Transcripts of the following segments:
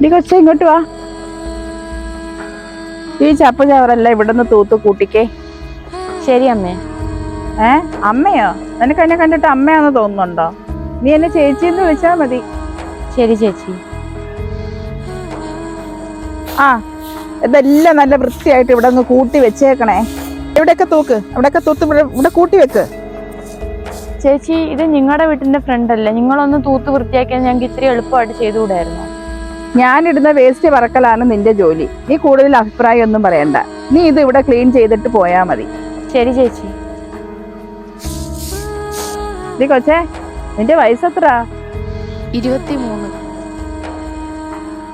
നീ കൊച്ചേ ഇങ്ങോട്ട് വാ. ഈ ചപ്പ് ചവറല്ല ഇവിടുന്ന് തൂത്ത് കൂട്ടിക്കേ. ശരി അമ്മേ. ഏ? അമ്മയോ? നിനക്ക് എന്നെ കണ്ടിട്ട് അമ്മയാന്ന് തോന്നുന്നുണ്ടോ? നീ എന്നെ ചേച്ചി എന്ന് വിളിച്ചാ മതി. ശരി ചേച്ചി. ആ ഇതെല്ലാം നല്ല വൃത്തിയായിട്ട് ഇവിടെ ഒന്ന് കൂട്ടി വെച്ചേക്കണേ. എവിടെയൊക്കെ തൂക്ക്? ഇവിടെയൊക്കെ തൂത്ത് ഇവിടെ കൂട്ടി വെക്ക്. ചേച്ചി ഇത് നിങ്ങളുടെ വീട്ടിന്റെ ഫ്രണ്ട് അല്ലേ നിങ്ങളൊന്ന് തൂത്ത് വൃത്തിയാക്കിയാൽ ഞങ്ങൾക്ക് ഇത്തിരി എളുപ്പമായിട്ട് ചെയ്തുകൂടായിരുന്നു? ഞാനിടുന്ന വേസ്റ്റ് പറക്കലാണ് നിന്റെ ജോലി. നീ കൂടുതൽ അഭിപ്രായം ഒന്നും പറയണ്ട. നീ ഇത് ഇവിടെ ക്ലീൻ ചെയ്തിട്ട് പോയാ മതി. ശരി ചേച്ചി. നീ കൊച്ചേ നിന്റെ വയസ്സെത്ര ഇരുപത്തിമൂന്ന്.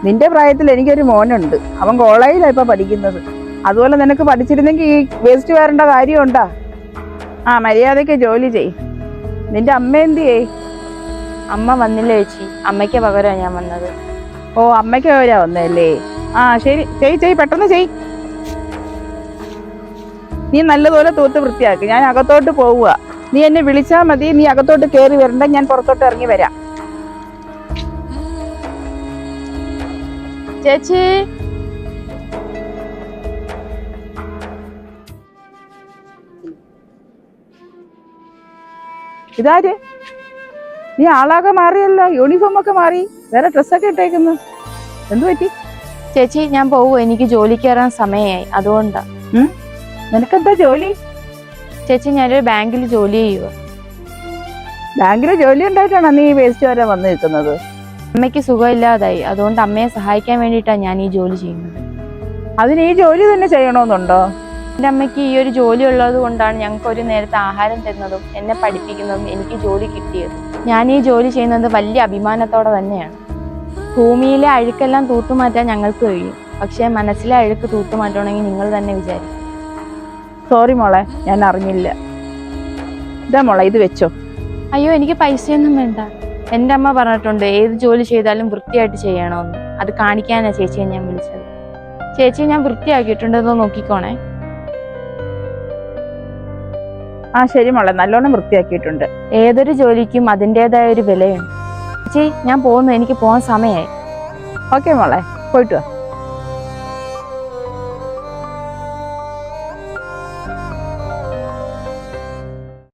നിന്റെ പ്രായത്തിൽ എനിക്കൊരു മോനുണ്ട്. അവൻ കോളേജിലാണ് ഇപ്പൊ പഠിക്കുന്നത്. അതുപോലെ നിനക്ക് പഠിച്ചിരുന്നെങ്കിൽ ഈ വേസ്റ്റ് വരേണ്ട കാര്യമുണ്ടാ? ആ മര്യാദയ്ക്ക് ജോലി ചെയ് നിന്റെ അമ്മ എന്ത് ചെയ്യേ അമ്മ വന്നില്ല ചേച്ചി? അമ്മയ്ക്ക് പകരമാണ് ഞാൻ വന്നത്. ഓ അമ്മയ്ക്ക് വരാ വന്നല്ലേ ആ ശരി. ചെയ് ചെയ് പെട്ടെന്ന് ചെയ്. നീ നല്ലതുപോലെ തൂത്ത് വൃത്തിയാക്കി. ഞാൻ അകത്തോട്ട് പോവുക. നീ എന്നെ വിളിച്ചാ മതി. നീ അകത്തോട്ട് കേറി വരണ്ട. ഞാൻ പുറത്തോട്ട് ഇറങ്ങി വരാം. ചേച്ചി. ഇതാര്? നീ ആളാകെ മാറിയല്ലോ യൂണിഫോം ഒക്കെ മാറി. വേറെ ഡ്രസ്സൊക്കെ ഇട്ടേക്കുന്നു. എന്തു പറ്റി? ചേച്ചി ഞാൻ പോവുക എനിക്ക് ജോലി കയറാൻ സമയമായി. അതുകൊണ്ടാ. നിനക്കെന്താ ജോലി? ചേച്ചി ഞാനൊരു ബാങ്കിൽ ജോലി ചെയ്യുക ബാങ്കിൽ ജോലി ഉണ്ടായിട്ടാണോ നീ വേസ്റ്റ് വരെ വന്നു നിൽക്കുന്നത്? അമ്മയ്ക്ക് സുഖമില്ലാതായി. അതുകൊണ്ട് അമ്മയെ സഹായിക്കാൻ വേണ്ടിയിട്ടാണ് ഞാൻ ഈ ജോലി ചെയ്യുന്നത്. അതിന് ഈ ജോലി തന്നെ ചെയ്യണമെന്നുണ്ടോ എന്റെ അമ്മയ്ക്ക് ഈ ഒരു ജോലി ഉള്ളത് കൊണ്ടാണ് ഞങ്ങൾക്ക് ഒരു നേരത്തെ ആഹാരം തരുന്നതും എന്നെ പഠിപ്പിക്കുന്നതും എനിക്ക് ജോലി കിട്ടിയത്. ഞാൻ ഈ ജോലി ചെയ്യുന്നത് വലിയ അഭിമാനത്തോടെ തന്നെയാണ്. ഭൂമിയിലെ അഴുക്കെല്ലാം തൂത്തുമാറ്റാൻ ഞങ്ങൾക്ക് കഴിയും. പക്ഷേ മനസ്സിലെ അഴുക്ക് തൂത്തുമാറ്റണമെങ്കിൽ നിങ്ങൾ തന്നെ വിചാരിക്കും. സോറി മോളെ ഞാൻ അറിഞ്ഞില്ല. ഇതാ മോളെ ഇത് വെച്ചോ. അയ്യോ എനിക്ക് പൈസയൊന്നും വേണ്ട. എന്റെ അമ്മ പറഞ്ഞിട്ടുണ്ട് ഏത് ജോലി ചെയ്താലും വൃത്തിയായിട്ട് ചെയ്യണമെന്ന്. അത് കാണിക്കാനാണ് ചേച്ചിയെ ഞാൻ വിളിച്ചത്. ചേച്ചി ഞാൻ വൃത്തിയാക്കിയിട്ടുണ്ടെന്ന് നോക്കിക്കോണേ. ആ ശരി മോളെ നല്ലോണം വൃത്തിയാക്കിയിട്ടുണ്ട്. ഏതൊരു ജോലിക്കും അതിന്റെതായ ഒരു വിലയുണ്ട്. ചേച്ചി ഞാൻ പോകുന്നു എനിക്ക് പോകാൻ സമയമായി. ഓക്കെ മോളെ പോയിട്ട് വാ.